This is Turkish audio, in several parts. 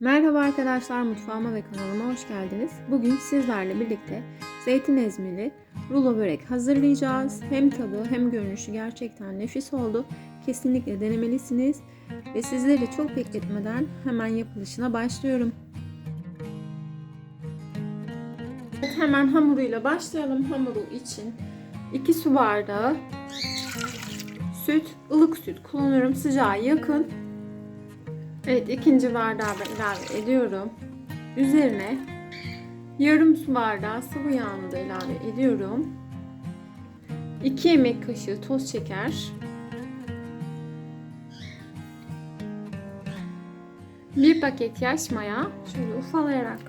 Merhaba arkadaşlar mutfağıma ve kanalıma hoş geldiniz. Bugün sizlerle birlikte zeytin ezmeli rulo börek hazırlayacağız. Hem tadı hem görünüşü gerçekten nefis oldu. Kesinlikle denemelisiniz. Ve sizleri çok bekletmeden hemen yapılışına başlıyorum. Hemen hamuruyla başlayalım. Hamuru için 2 su bardağı süt, ılık süt kullanıyorum. Sıcağa yakın. Evet ikinci bardağı da ilave ediyorum. Üzerine yarım su bardağı sıvı yağını da ilave ediyorum. 2 yemek kaşığı toz şeker. Bir paket yaş maya. Şöyle ufalayarak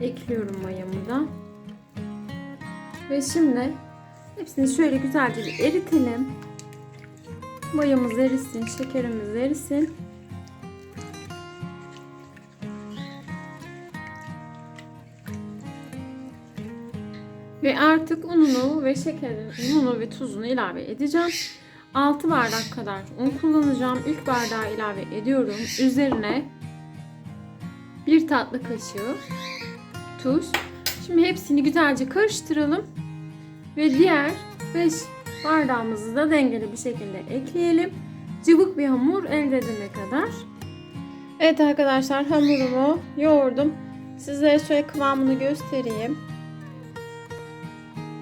ekliyorum mayamı da. Ve şimdi hepsini şöyle güzelce bir eritelim. Mayamız erisin, şekerimiz erisin. Ve artık ununu ve şekerini, ununu ve tuzunu ilave edeceğim. 6 bardak kadar un kullanacağım. İlk bardağı ilave ediyorum. Üzerine 1 tatlı kaşığı tuz. Şimdi hepsini güzelce karıştıralım. Ve diğer 5 bardağımızı da dengeli bir şekilde ekleyelim. Cıvık bir hamur elde edene kadar. Evet arkadaşlar hamurumu yoğurdum. Sizlere şöyle kıvamını göstereyim.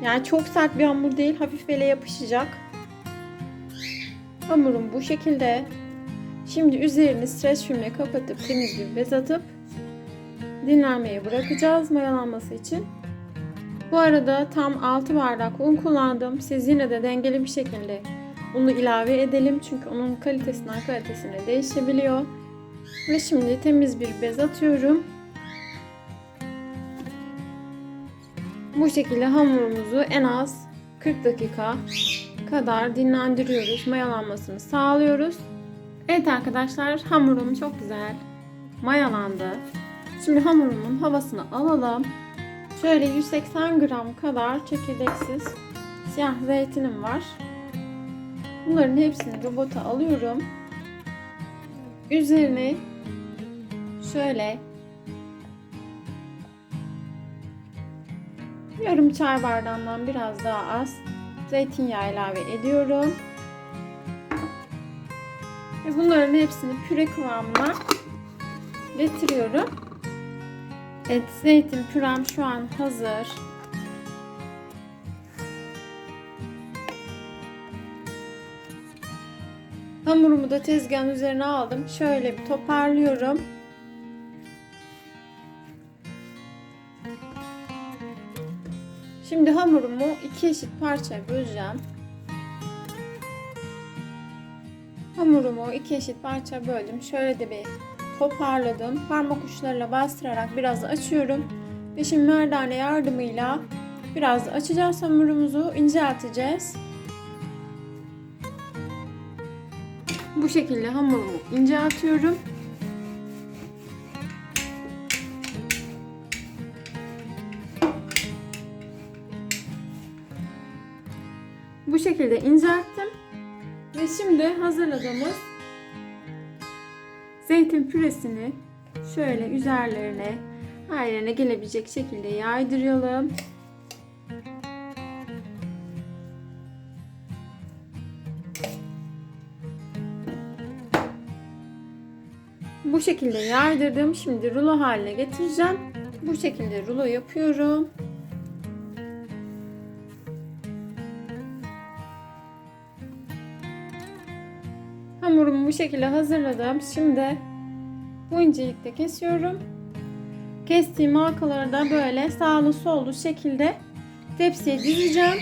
Yani çok sert bir hamur değil, hafif ele yapışacak. Hamurum bu şekilde. Şimdi üzerini streç filmle kapatıp temiz bir bez atıp dinlenmeye bırakacağız mayalanması için. Bu arada tam 6 bardak un kullandım. Siz yine de dengeli bir şekilde unu ilave edelim. Çünkü onun kalitesinden kalitesine değişebiliyor. Ve şimdi temiz bir bez atıyorum. Bu şekilde hamurumuzu en az 40 dakika kadar dinlendiriyoruz. Mayalanmasını sağlıyoruz. Evet arkadaşlar hamurum çok güzel mayalandı. Şimdi hamurumun havasını alalım. Şöyle 180 gram kadar çekirdeksiz siyah zeytinim var. Bunların hepsini robota alıyorum. Üzerine şöyle Yarım çay bardağından biraz daha az zeytinyağı ilave ediyorum. Ve bunların hepsini püre kıvamına getiriyorum. Evet, zeytin pürem şu an hazır. Hamurumu da tezgahın üzerine aldım. Şöyle bir toparlıyorum. Şimdi hamurumu iki eşit parçaya böleceğim. Hamurumu iki eşit parça böldüm. Şöyle de bir toparladım. Parmak uçlarıyla bastırarak biraz açıyorum. Ve şimdi merdane yardımıyla biraz açacağız hamurumuzu. incelteceğiz. Bu şekilde hamurumu inceltiyorum. Bu şekilde incelttim. Ve şimdi hazırladığımız zeytin püresini şöyle üzerlerine her yerine gelebilecek şekilde yaydıralım. Bu şekilde yaydırdım. Şimdi rulo haline getireceğim. Bu şekilde rulo yapıyorum. Hamurumu bu şekilde hazırladım. Şimdi bu incelikte kesiyorum. Kestiğim halkaları da böyle sağlı sollu şekilde tepsiye dizeceğim.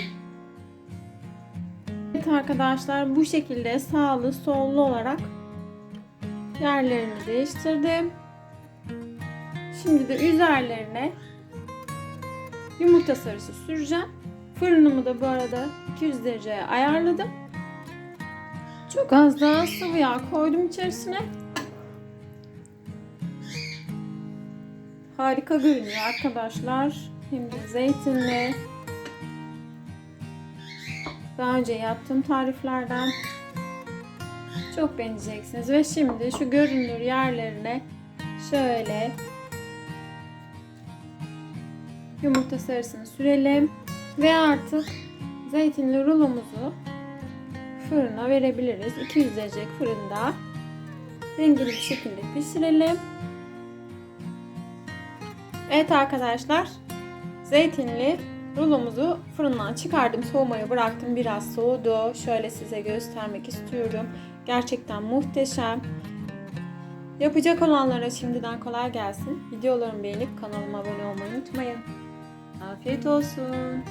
Evet arkadaşlar bu şekilde sağlı sollu olarak yerlerini değiştirdim. Şimdi de üzerlerine yumurta sarısı süreceğim. Fırınımı da bu arada 200 dereceye ayarladım. Çok az daha sıvı yağ koydum içerisine. Harika görünüyor arkadaşlar. Şimdi zeytinli. Daha önce yaptığım tariflerden çok beğeneceksiniz. Ve şimdi şu görünür yerlerine şöyle yumurta sarısını sürelim ve artık zeytinli rulomuzu fırına verebiliriz. 200 derece fırında dengeli bir şekilde pişirelim. Evet arkadaşlar zeytinli rulomuzu fırından çıkardım. Soğumaya bıraktım. Biraz soğudu. Şöyle size göstermek istiyorum. Gerçekten muhteşem. Yapacak olanlara şimdiden kolay gelsin. Videolarımı beğenip kanalıma abone olmayı unutmayın. Afiyet olsun.